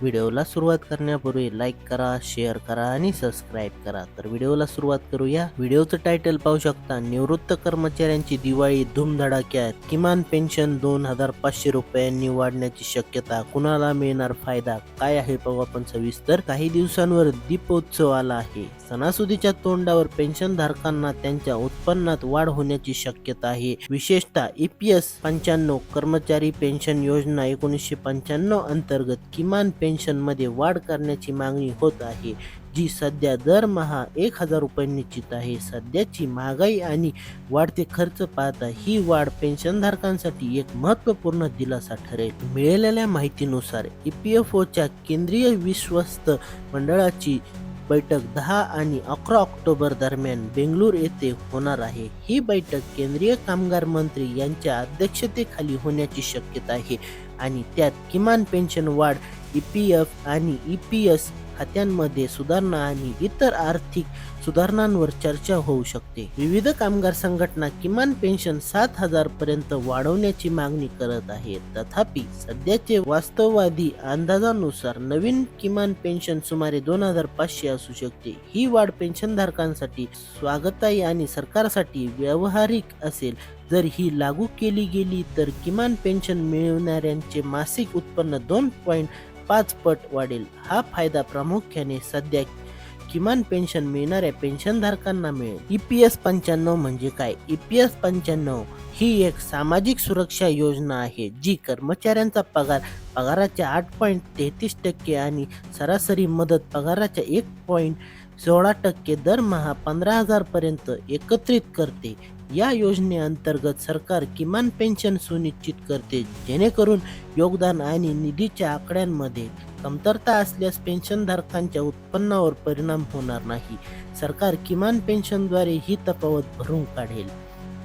व्हिडिओला सुरुवात करण्यापूर्वी लाईक करा शेअर करा आणि सबस्क्राईब करा. तर व्हिडिओला सुरुवात करूया. व्हिडिओचं टायटल पाहू शकता निवृत्त कर्मचाऱ्यांची दिवाळी धूमधडाक्यात. किमान पेन्शन दोन हजार पाचशे रुपयांनी वाढण्याची शक्यता कुणाला मिळणार फायदा? काय आहे पाहू आपण सविस्तर काही दिवसांवर दीपोत्सव आला आहे. सणासुदीच्या तोंडावर पेन्शन धारकांना त्यांच्या उत्पन्नात वाढ होण्याची शक्यता आहे. विशेषतः ईपीएस पंच्याण्णव कर्मचारी पेन्शन योजना एकोणीसशे पंच्याण्णव अंतर्गत किमान पेन्शन पेन्शनमध्ये वाढ करण्याची मागणी होत आहे जी सध्या दरमहा एक हजार रुपये निश्चित आहे. सध्याची महागाई आणि वाढते खर्च पाहता ही वाढ पेन्शनधारकांसाठी एक महत्त्वपूर्ण दिलासा ठरेल. मिळालेल्या माहितीनुसार ई पी एफ ओच्या केंद्रीय विश्वस्त मंडळाची बैठक दहा आणि अकरा ऑक्टोबर दरम्यान बेंगळूर येथे होणार आहे. ही बैठक केंद्रीय कामगार मंत्री यांच्या अध्यक्षतेखाली होण्याची शक्यता आहे आणि त्यात किमान पेन्शन वाढ ई पी एफ आणि ई पी एस खात्यांमध्ये सुधारणा आणि इतर आर्थिक सुधारणांवर चर्चा होऊ शकते. विविध कामगार संघटना किमान पेन्शन सात हजार पर्यंत वाढवण्याची मागणी करत आहेत. तथापि सध्याचे वास्तववादी अंदाजानुसार नवीन किमान पेन्शन सुमारे दोन हजार पाचशे असू शकते. ही वाढ पेन्शनधारकांसाठी स्वागताई आणि सरकारसाठी व्यावहारिक असेल. जर ही लागू केली गेली तर किमान पेन्शन मिळवणाऱ्यांचे मासिक उत्पन्न दोन पॉईंट पाच पट वाढेल. हा फायदा प्रामुख्याने सध्या किमान पेन्शन मिळणाऱ्या पेन्शनधारकांना मिळेल. ई पी एस पंच्याण्णव म्हणजे काय? ई पी एस पंच्याण्णव ही एक सामाजिक सुरक्षा योजना आहे जी कर्मचाऱ्यांचा पगार पगाराच्या आठ पॉईंट तेहतीस टक्के आणि सरासरी मदत पगाराच्या एक पॉईंट सोळा टक्के दरमहा पंधरा हजारपर्यंत एकत्रित करते. या योजनेअंतर्गत सरकार किमान पेन्शन सुनिश्चित करते जेणेकरून योगदान आणि निधीच्या आकड्यांमध्ये कमतरता असल्यास पेन्शनधारकांच्या उत्पन्नावर परिणाम होणार नाही. सरकार किमान पेन्शनद्वारे ही तफावत भरून काढेल.